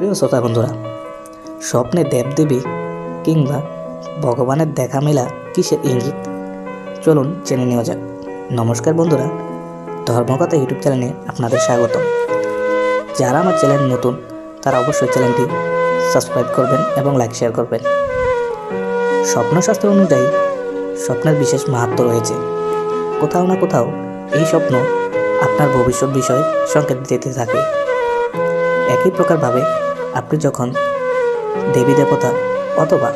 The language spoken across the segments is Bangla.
প্রিয় শ্রোতা বন্ধুরা, স্বপ্নে দেবদেবী কিংবা ভগবানের দেখা মেলা কিসের ইঙ্গিত? চলুন জেনে নেওয়া যাক। নমস্কার বন্ধুরা, ধর্মকথা ইউটিউব চ্যানেলে আপনাদের স্বাগত যারা আমার চ্যানেল নতুন, তারা অবশ্যই চ্যানেলটি সাবস্ক্রাইব করবেন এবং লাইক, শেয়ার করবেন। স্বপ্নশাস্ত্র অনুযায়ী স্বপ্নের বিশেষ মাহাত্ম রয়েছে। কোথাও না কোথাও এই স্বপ্ন আপনার ভবিষ্যৎ বিষয়ে সংকেত দিতে থাকে। একই প্রকারভাবে আপনি যখন দেবী দেবতা অথবা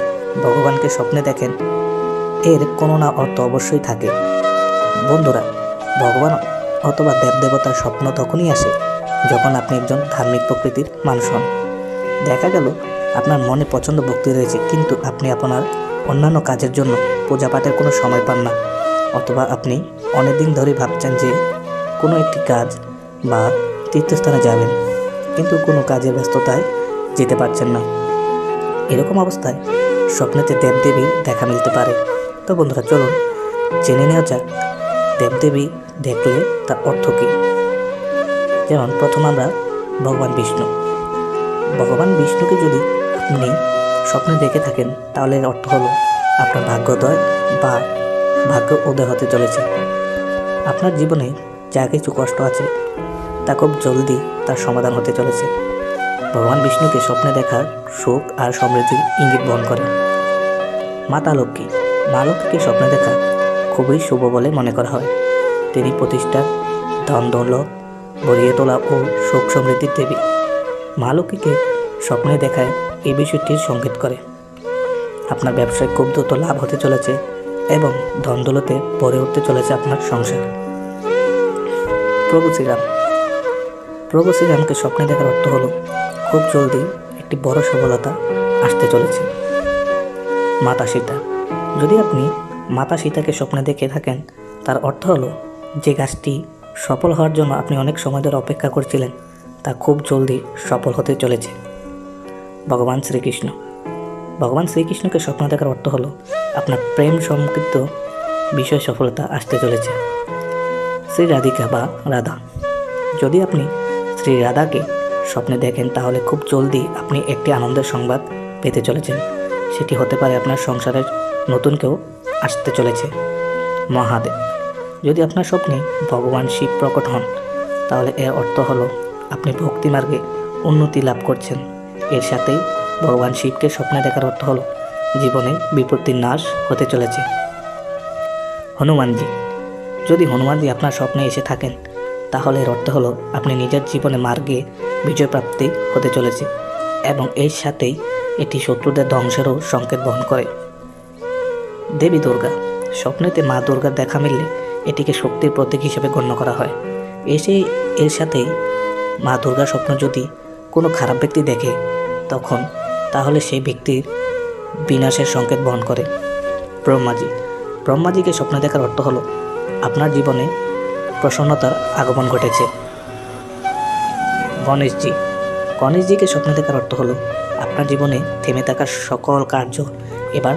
ভগবানকে স্বপ্নে দেখেন, এর কোনো না অর্থ অবশ্যই থাকে। বন্ধুরা, ভগবান অথবা দেবদেবতার স্বপ্ন তখনই আসে যখন আপনি একজন ধার্মিক প্রকৃতির মানুষ হন। দেখা গেল, আপনার মনে পছন্দ ভক্তি রয়েছে, কিন্তু আপনি আপনার অন্যান্য কাজের জন্য পূজা পাঠের কোনো সময় পান না। অথবা আপনি অনেকদিন ধরেই ভাবছেন যে, কোনো একটি কাজ বা তীর্থস্থানে যাবেন, কিন্তু কোনো কাজের ব্যস্ততায় যেতে পারছেন না। এরকম অবস্থায় স্বপ্নেতে দেবদেবী দেখা মিলতে পারে। তো বন্ধুরা, চলুন জেনে নেওয়া যাক দেবদেবী দেখলে তার অর্থ কী। যেমন প্রথম আমরা ভগবান বিষ্ণু। ভগবান বিষ্ণুকে যদি আপনি স্বপ্নে দেখে থাকেন, তাহলে এর অর্থ হলো আপনার ভাগ্যোদয় বা ভাগ্য উদয় হতে চলেছে। আপনার জীবনে যা কিছু কষ্ট আছে, তা খুব জলদি তার সমাধান হতে চলেছে। ভগবান বিষ্ণুকে স্বপ্নে দেখার সুখ আর সমৃদ্ধির ইঙ্গিত বহন করে। মাতা লক্ষ্মী, মা লক্ষ্মীকে স্বপ্নে দেখা খুবই শুভ বলে মনে করা হয়। তিনি প্রতিষ্ঠা ধন দৌলত ভরিয়ে তোলা ও সুখ সমৃদ্ধির দেবী। মা লক্ষ্মীকে স্বপ্নে দেখায় এই বিষয়টির সংকেত করে। আপনার ব্যবসায় খুব দ্রুত লাভ হতে চলেছে এবং ধন দৌলতে ভরে উঠতে চলেছে আপনার সংসার। প্রভু শ্রীরাম, প্রভু শ্রীরামকে স্বপ্নে দেখার অর্থ হলো খুব জলদি একটি বড় সফলতা আসতে চলেছে। মাতা সীতা। যদি আপনি মাতা সীতাকে স্বপ্নে দেখে থাকেন, তার অর্থ হলো, যে গাছটি সফল হওয়ার জন্য আপনি অনেক সময় ধরে অপেক্ষা করছিলেন, তা খুব জলদি সফল হতে চলেছে। ভগবান শ্রীকৃষ্ণ। ভগবান শ্রীকৃষ্ণকে স্বপ্ন দেখার অর্থ হলো, আপনার প্রেম সম্পৃক্ত বিষয় সফলতা আসতে চলেছে। শ্রী রাধিকা বা রাধা। যদি আপনি শ্রী রাধাকে স্বপ্নে দেখেন তাহলে খুব জলদি আপনি একটি আনন্দের সংবাদ পেতে চলেছেন। সেটি হতে পারে আপনার সংসারের নতুন কেউ আসতে চলেছে। মহাদেব, যদি আপনার স্বপ্নে ভগবান শিব প্রকট হন, তাহলে এর অর্থ হলো আপনি ভক্তি মার্গে উন্নতি লাভ করছেন। এর সাথেই ভগবান শিবকে স্বপ্নে দেখার অর্থ হলো জীবনে বিপত্তির নাশ হতে চলেছে। হনুমানজি, যদি হনুমানজি আপনার স্বপ্নে এসে থাকেন, তাহলে এর অর্থ হলো আপনি নিজের জীবনে মার্গে বিজয় প্রাপ্তি হতে চলেছে এবং এর সাথেই এটি শত্রুদের ধ্বংসেরও সংকেত বহন করে। দেবী দুর্গা, স্বপ্নেতে মা দুর্গার দেখা মিললে এটিকে শক্তির প্রতীক হিসেবে গণ্য করা হয়। এসে এর সাথেই মা দুর্গা স্বপ্ন যদি কোনো খারাপ ব্যক্তি দেখে, তখন তাহলে সেই ব্যক্তির বিনাশের সংকেত বহন করে। ব্রহ্মাজি, ব্রহ্মাজিকে স্বপ্নে দেখার অর্থ হলো, আপনার জীবনে প্রসন্নতার আগমন ঘটেছে। গণেশজি। গণেশজিকে স্বপ্নে দেখার অর্থ হলো, আপনার জীবনে থেমে থাকা সকল কার্য এবার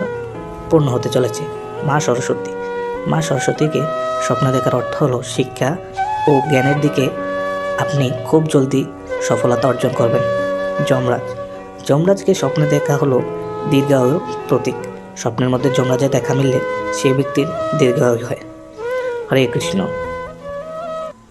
পূর্ণ হতে চলেছে। মা সরস্বতী। মা সরস্বতীকে স্বপ্ন দেখার অর্থ হলো শিক্ষা ও জ্ঞানের দিকে আপনি খুব জলদি সফলতা অর্জন করবেন। যমরাজ। যমরাজকে স্বপ্নে দেখা হলো দীর্ঘায়ুর প্রতীক। স্বপ্নের মধ্যে যমরাজে দেখা মিললে সেই ব্যক্তির দীর্ঘায়ু হয়। হরে কৃষ্ণ।